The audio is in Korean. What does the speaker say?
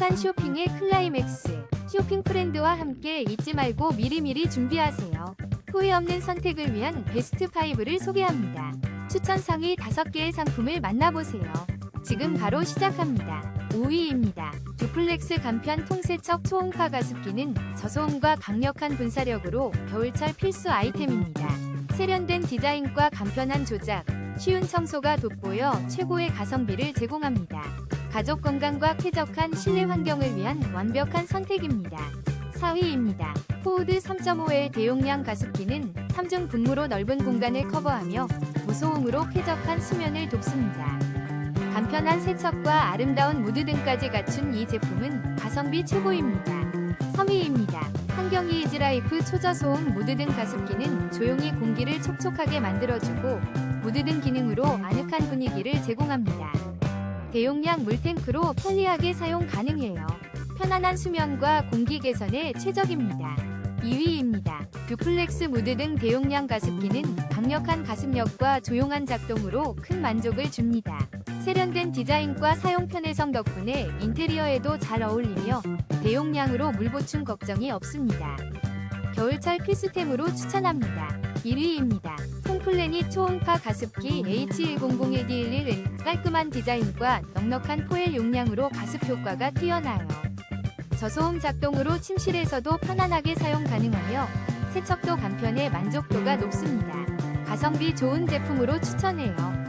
행복한 쇼핑의 클라이맥스. 쇼핑 프렌드와 함께 잊지 말고 미리미리 준비하세요. 후회 없는 선택을 위한 베스트 5를 소개합니다. 추천 상위 5개의 상품을 만나보세요. 지금 바로 시작합니다. 5위입니다. 두플렉스 간편 통세척 초음파 가습기는 저소음과 강력한 분사력으로 겨울철 필수 아이템입니다. 세련된 디자인과 간편한 조작, 쉬운 청소가 돋보여 최고의 가성비를 제공합니다. 가족 건강과 쾌적한 실내 환경을 위한 완벽한 선택입니다. 4위입니다. 포우드 3.5의 대용량 가습기는 3중 분무로 넓은 공간을 커버하며 무소음으로 쾌적한 수면을 돕습니다. 간편한 세척과 아름다운 무드 등까지 갖춘 이 제품은 가성비 최고입니다. 3위입니다. 환경이 이지라이프 초저소음 무드 등 가습기는 조용히 공기를 촉촉하게 만들어주고 무드 등 기능으로 아늑한 분위기를 제공합니다. 대용량 물탱크로 편리하게 사용 가능해요. 편안한 수면과 공기 개선에 최적입니다. 2위입니다. 듀플렉스 무드 등 대용량 가습기는 강력한 가습력과 조용한 작동으로 큰 만족을 줍니다. 세련된 디자인과 사용 편의성 덕분에 인테리어에도 잘 어울리며 대용량으로 물 보충 걱정이 없습니다. 겨울철 필수템으로 추천합니다. 1위입니다. 홈플래닛 초음파 가습기 H100AD11은 깔끔한 디자인과 넉넉한 포엘 용량으로 가습 효과가 뛰어나요. 저소음 작동으로 침실에서도 편안하게 사용 가능하며 세척도 간편해 만족도가 높습니다. 가성비 좋은 제품으로 추천해요.